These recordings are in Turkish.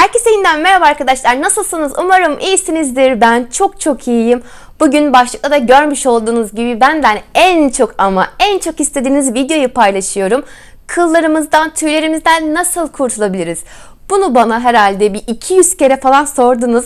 Herkese yeniden merhaba arkadaşlar. Nasılsınız? Umarım iyisinizdir. Ben çok çok iyiyim. Bugün başlıkta da görmüş olduğunuz gibi benden en çok ama en çok istediğiniz videoyu paylaşıyorum. Kıllarımızdan, tüylerimizden nasıl kurtulabiliriz? Bunu bana herhalde bir 200 kere falan sordunuz.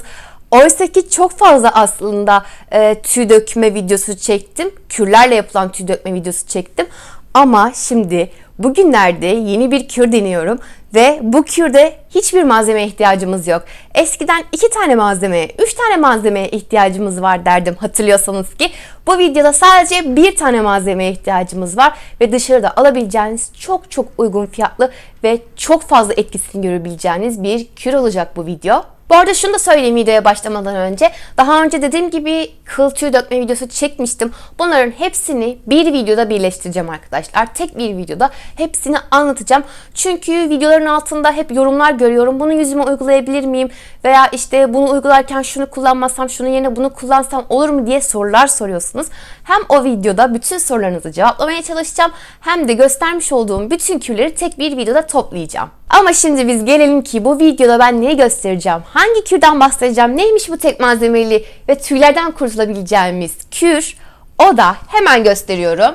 Oysa ki çok fazla aslında e, tüy dökme videosu çektim. Kürlerle yapılan tüy dökme videosu çektim. Ama şimdi bugünlerde yeni bir kür deniyorum ve bu kürde hiçbir malzemeye ihtiyacımız yok. Eskiden iki tane malzemeye, üç tane malzemeye ihtiyacımız var derdim hatırlıyorsanız ki. Bu videoda sadece bir tane malzemeye ihtiyacımız var ve dışarıda alabileceğiniz çok çok uygun fiyatlı ve çok fazla etkisini görebileceğiniz bir kür olacak bu video. Bu arada şunu da söyleyeyim videoya başlamadan önce. Daha önce dediğim gibi kıl tüy dökme videosu çekmiştim. Bunların hepsini bir videoda birleştireceğim arkadaşlar. Tek bir videoda hepsini anlatacağım. Çünkü videoların altında hep yorumlar görüyorum. Bunu yüzüme uygulayabilir miyim? Veya işte bunu uygularken şunu kullanmasam, şunun yerine bunu kullansam olur mu diye sorular soruyorsunuz. Hem o videoda bütün sorularınızı cevaplamaya çalışacağım. Hem de göstermiş olduğum bütün kürleri tek bir videoda toplayacağım. Ama şimdi biz gelelim ki bu videoda ben neyi göstereceğim? Hangi kürden bahsedeceğim? Neymiş bu tek malzemeli ve tüylerden kurtulabileceğimiz kür? O da hemen gösteriyorum.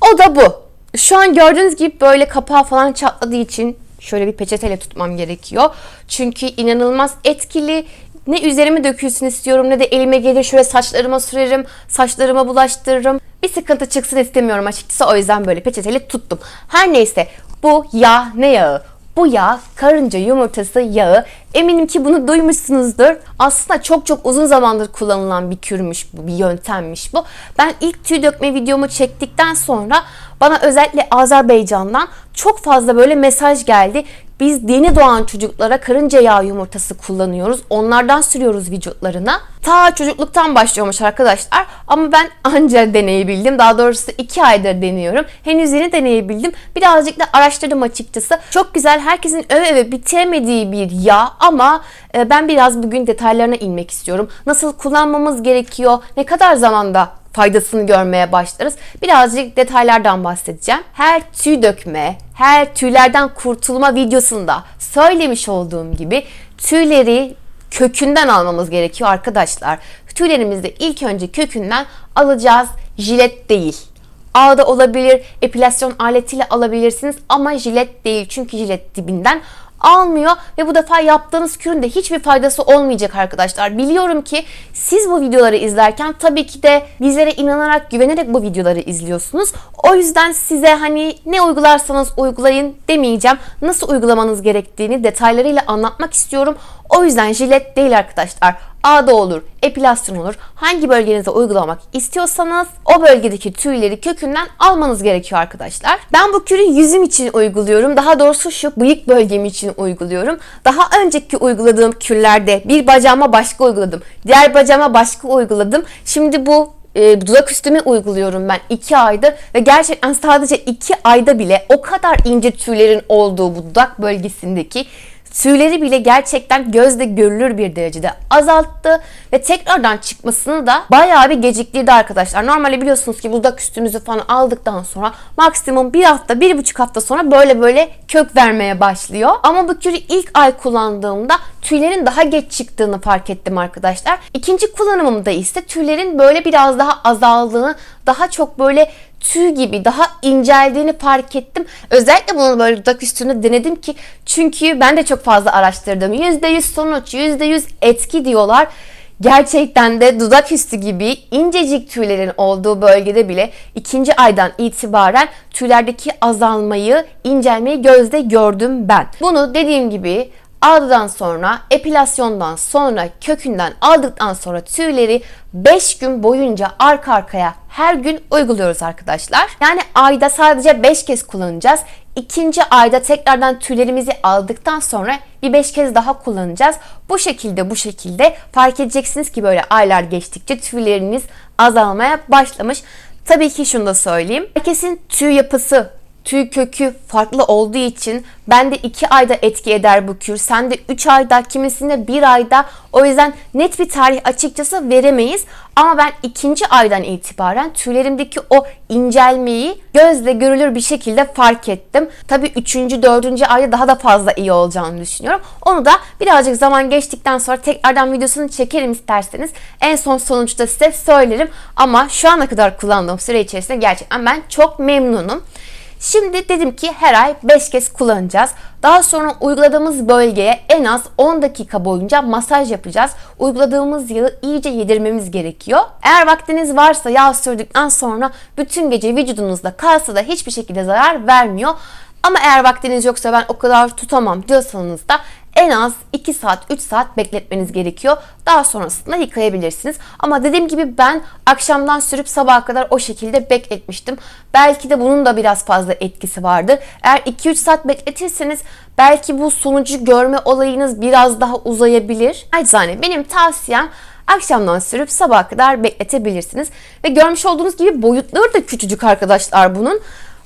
O da bu. Şu an gördüğünüz gibi böyle kapağı falan çatladığı için şöyle bir peçeteyle tutmam gerekiyor. Çünkü inanılmaz etkili. Ne üzerime dökülsün istiyorum ne de elime gelir şöyle saçlarıma sürerim, saçlarıma bulaştırırım. Bir sıkıntı çıksın istemiyorum açıkçası o yüzden böyle peçeteyle tuttum. Her neyse bu yağ ne yağı? Bu yağ karınca yumurtası yağı. Eminim ki bunu duymuşsunuzdur. Aslında çok çok uzun zamandır kullanılan bir kürmüş bu, bir yöntemmiş bu. Ben ilk tüy dökme videomu çektikten sonra bana özellikle Azerbaycan'dan çok fazla böyle mesaj geldi. Biz yeni doğan çocuklara karınca yağı yumurtası kullanıyoruz. Onlardan sürüyoruz vücutlarına. Ta çocukluktan başlıyormuş arkadaşlar. Ama ben anca deneyebildim. Daha doğrusu iki aydır deniyorum. Henüz yeni deneyebildim. Birazcık da araştırdım açıkçası. Çok güzel. Herkesin öve öve bitiremediği bir yağ ama e, ben biraz bugün detaylarına inmek istiyorum. Nasıl kullanmamız gerekiyor? Ne kadar zamanda faydasını görmeye başlarız. Birazcık detaylardan bahsedeceğim. Her tüy dökme, her tüylerden kurtulma videosunda söylemiş olduğum gibi tüyleri kökünden almamız gerekiyor arkadaşlar. Tüylerimizi ilk önce kökünden alacağız. Jilet değil. Ağda olabilir, epilasyon aletiyle alabilirsiniz ama jilet değil. Çünkü jilet dibinden almıyor ve bu defa yaptığınız kürün de hiçbir faydası olmayacak arkadaşlar. Biliyorum ki siz bu videoları izlerken tabii ki de bizlere inanarak, güvenerek bu videoları izliyorsunuz. O yüzden size hani ne uygularsanız uygulayın demeyeceğim. Nasıl uygulamanız gerektiğini detaylarıyla anlatmak istiyorum. O yüzden jilet değil arkadaşlar. Ağda olur, epilasyon olur. Hangi bölgenize uygulamak istiyorsanız o bölgedeki tüyleri kökünden almanız gerekiyor arkadaşlar. Ben bu kürü yüzüm için uyguluyorum. Daha doğrusu şu bıyık bölgem için uyguluyorum. Daha önceki uyguladığım kürlerde bir bacağıma başka uyguladım. Diğer bacağıma başka uyguladım. Şimdi bu e, dudak üstüme uyguluyorum ben 2 aydır ve gerçekten sadece 2 ayda bile o kadar ince tüylerin olduğu bu dudak bölgesindeki tüyleri bile gerçekten gözle görülür bir derecede azalttı ve tekrardan çıkmasını da bayağı bir geciktirdi arkadaşlar. Normalde biliyorsunuz ki dudak üstümüzü falan aldıktan sonra maksimum bir hafta, bir buçuk hafta sonra böyle böyle kök vermeye başlıyor. Ama bu kürü ilk ay kullandığımda tüylerin daha geç çıktığını fark ettim arkadaşlar. İkinci kullanımımda ise tüylerin böyle biraz daha azaldığını, daha çok böyle tüy gibi daha inceldiğini fark ettim. Özellikle bunu böyle dudak üstünde denedim ki çünkü ben de çok fazla araştırdım. %100 sonuç, %100 etki diyorlar. Gerçekten de dudak üstü gibi incecik tüylerin olduğu bölgede bile ikinci aydan itibaren tüylerdeki azalmayı, incelmeyi gözde gördüm ben. Bunu dediğim gibi Ağdadan sonra, epilasyondan sonra, kökünden aldıktan sonra tüyleri 5 gün boyunca arka arkaya her gün uyguluyoruz arkadaşlar. Yani ayda sadece 5 kez kullanacağız. İkinci ayda tekrardan tüylerimizi aldıktan sonra bir 5 kez daha kullanacağız. Bu şekilde bu şekilde fark edeceksiniz ki böyle aylar geçtikçe tüyleriniz azalmaya başlamış. Tabii ki şunu da söyleyeyim. Herkesin tüy yapısı tüy kökü farklı olduğu için bende 2 ayda etki eder bu kür. Sende 3 ayda, kimisinde 1 ayda. O yüzden net bir tarih açıkçası veremeyiz. Ama ben ikinci aydan itibaren tüylerimdeki o incelmeyi gözle görülür bir şekilde fark ettim. Tabii 3. 4. ayda daha da fazla iyi olacağını düşünüyorum. Onu da birazcık zaman geçtikten sonra tekrardan videosunu çekerim isterseniz. En son sonuçta size söylerim. Ama şu ana kadar kullandığım süre içerisinde gerçekten ben çok memnunum. Şimdi dedim ki her ay 5 kez kullanacağız. Daha sonra uyguladığımız bölgeye en az 10 dakika boyunca masaj yapacağız. Uyguladığımız yağı iyice yedirmemiz gerekiyor. Eğer vaktiniz varsa yağ sürdükten sonra bütün gece vücudunuzda kalsa da hiçbir şekilde zarar vermiyor. Ama eğer vaktiniz yoksa ben o kadar tutamam diyorsanız da en az 2 saat 3 saat bekletmeniz gerekiyor. Daha sonrasında yıkayabilirsiniz. Ama dediğim gibi ben akşamdan sürüp sabaha kadar o şekilde bekletmiştim. Belki de bunun da biraz fazla etkisi vardır. Eğer 2-3 saat bekletirseniz belki bu sonucu görme olayınız biraz daha uzayabilir. Acizane benim tavsiyem akşamdan sürüp sabaha kadar bekletebilirsiniz. Ve görmüş olduğunuz gibi boyutları da küçücük arkadaşlar bunun.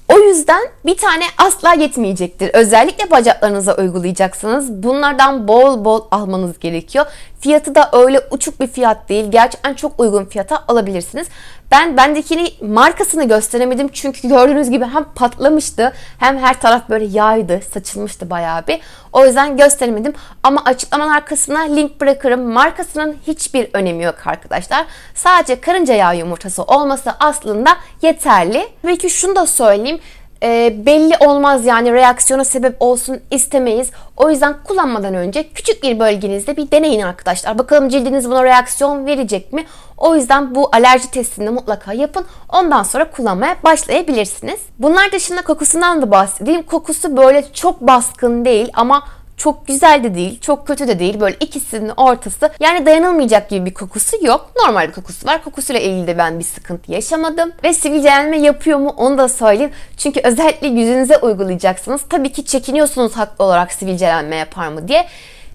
O yüzden bir tane asla yetmeyecektir. Özellikle bacaklarınıza uygulayacaksınız. Bunlardan bol bol almanız gerekiyor. Fiyatı da öyle uçuk bir fiyat değil. Gerçekten çok uygun fiyata alabilirsiniz. Ben bendekini markasını gösteremedim çünkü gördüğünüz gibi hem patlamıştı hem her taraf böyle yaydı, saçılmıştı bayağı bir. O yüzden gösteremedim ama açıklamalar kısmına link bırakırım. Markasının hiçbir önemi yok arkadaşlar. Sadece karınca yağı yumurtası olması aslında yeterli. Belki şunu da söyleyeyim e, belli olmaz yani reaksiyona sebep olsun istemeyiz. O yüzden kullanmadan önce küçük bir bölgenizde bir deneyin arkadaşlar. Bakalım cildiniz buna reaksiyon verecek mi? O yüzden bu alerji testini mutlaka yapın. Ondan sonra kullanmaya başlayabilirsiniz. Bunlar dışında kokusundan da bahsedeyim. Kokusu böyle çok baskın değil ama çok güzel de değil, çok kötü de değil. Böyle ikisinin ortası. Yani dayanılmayacak gibi bir kokusu yok. Normal bir kokusu var. Kokusuyla ilgili de ben bir sıkıntı yaşamadım. Ve sivilcelenme yapıyor mu onu da söyleyeyim. Çünkü özellikle yüzünüze uygulayacaksınız. Tabii ki çekiniyorsunuz haklı olarak sivilcelenme yapar mı diye.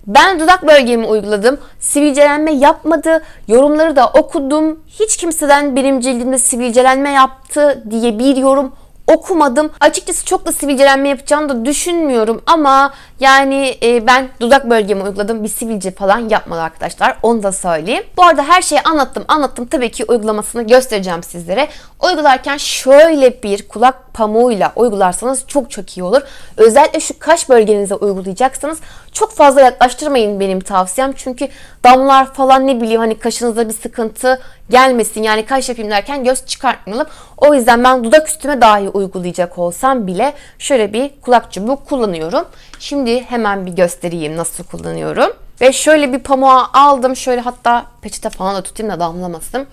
Ben dudak bölgemi uyguladım. Sivilcelenme yapmadı. Yorumları da okudum. Hiç kimseden benim cildimde sivilcelenme yaptı diye bir yorum okumadım. Açıkçası çok da sivilcelenme yapacağını da düşünmüyorum ama yani e, ben dudak bölgemi uyguladım. Bir sivilce falan yapmadı arkadaşlar. Onu da söyleyeyim. Bu arada her şeyi anlattım. Anlattım. Tabii ki uygulamasını göstereceğim sizlere. Uygularken şöyle bir kulak pamuğuyla uygularsanız çok çok iyi olur. Özellikle şu kaş bölgenize uygulayacaksanız çok fazla yaklaştırmayın benim tavsiyem. Çünkü damlar falan ne bileyim hani kaşınızda bir sıkıntı gelmesin. Yani kaş yapayım derken göz çıkartmayalım. O yüzden ben dudak üstüme dahi uygulayacak olsam bile şöyle bir kulak çubuğu kullanıyorum. Şimdi hemen bir göstereyim nasıl kullanıyorum. Ve şöyle bir pamuğa aldım. Şöyle hatta peçete falan da tutayım da damlamasın.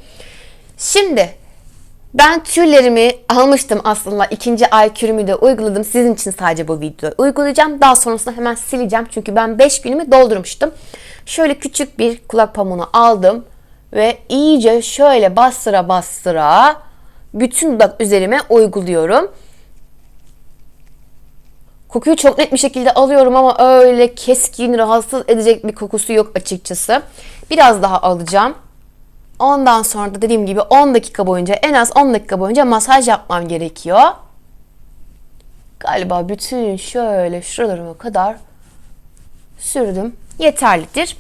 Şimdi ben tüylerimi almıştım aslında. ikinci ay kürümü de uyguladım. Sizin için sadece bu videoyu uygulayacağım. Daha sonrasında hemen sileceğim. Çünkü ben 5 günümü doldurmuştum. Şöyle küçük bir kulak pamuğunu aldım. Ve iyice şöyle bastıra bastıra bütün dudak üzerime uyguluyorum. Kokuyu çok net bir şekilde alıyorum ama öyle keskin, rahatsız edecek bir kokusu yok açıkçası. Biraz daha alacağım. Ondan sonra da dediğim gibi 10 dakika boyunca en az 10 dakika boyunca masaj yapmam gerekiyor. Galiba bütün şöyle şuralarıma kadar sürdüm. Yeterlidir.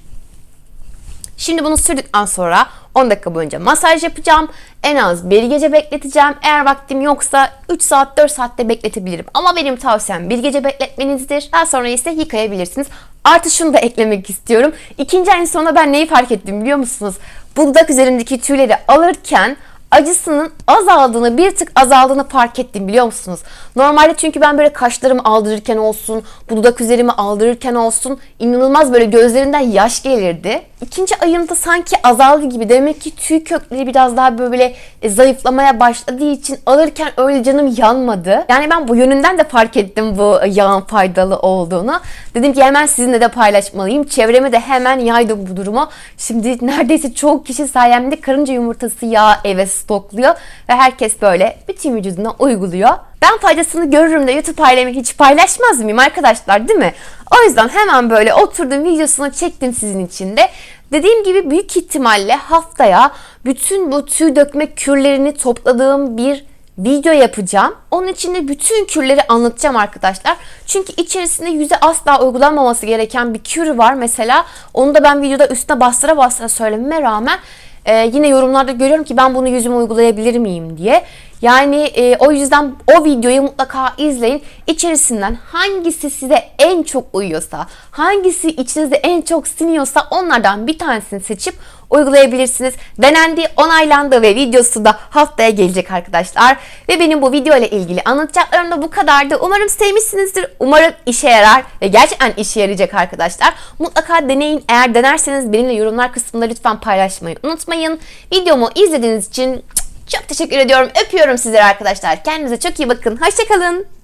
Şimdi bunu sürdükten sonra 10 dakika boyunca masaj yapacağım. En az bir gece bekleteceğim. Eğer vaktim yoksa 3 saat 4 saatte bekletebilirim. Ama benim tavsiyem bir gece bekletmenizdir. Daha sonra ise yıkayabilirsiniz. Artı şunu da eklemek istiyorum. İkinci ayın sonunda ben neyi fark ettim biliyor musunuz? Bu dudak üzerindeki tüyleri alırken acısının azaldığını, bir tık azaldığını fark ettim biliyor musunuz? Normalde çünkü ben böyle kaşlarımı aldırırken olsun, bu dudak üzerimi aldırırken olsun inanılmaz böyle gözlerinden yaş gelirdi. İkinci ayımda sanki azaldı gibi. Demek ki tüy kökleri biraz daha böyle e, zayıflamaya başladığı için alırken öyle canım yanmadı. Yani ben bu yönünden de fark ettim bu yağın faydalı olduğunu. Dedim ki hemen sizinle de paylaşmalıyım. Çevreme de hemen yaydım bu durumu. Şimdi neredeyse çok kişi sayemde karınca yumurtası yağı eve stokluyor ve herkes böyle bütün vücuduna uyguluyor. Ben faydasını görürüm de YouTube ailemi hiç paylaşmaz mıyım arkadaşlar değil mi? O yüzden hemen böyle oturdum videosunu çektim sizin için de. Dediğim gibi büyük ihtimalle haftaya bütün bu tüy dökme kürlerini topladığım bir video yapacağım. Onun içinde bütün kürleri anlatacağım arkadaşlar. Çünkü içerisinde yüze asla uygulanmaması gereken bir kür var mesela. Onu da ben videoda üstüne bastıra bastıra söylememe rağmen e, yine yorumlarda görüyorum ki ben bunu yüzüme uygulayabilir miyim diye. Yani e, o yüzden o videoyu mutlaka izleyin. İçerisinden hangisi size en çok uyuyorsa, hangisi içinizde en çok siniyorsa onlardan bir tanesini seçip uygulayabilirsiniz. Denendi, onaylandı ve videosu da haftaya gelecek arkadaşlar. Ve benim bu video ile ilgili anlatacaklarım da bu kadardı. Umarım sevmişsinizdir. Umarım işe yarar ve gerçekten işe yarayacak arkadaşlar. Mutlaka deneyin. Eğer denerseniz benimle yorumlar kısmında lütfen paylaşmayı unutmayın. Videomu izlediğiniz için çok teşekkür ediyorum. Öpüyorum sizleri arkadaşlar. Kendinize çok iyi bakın. Hoşçakalın.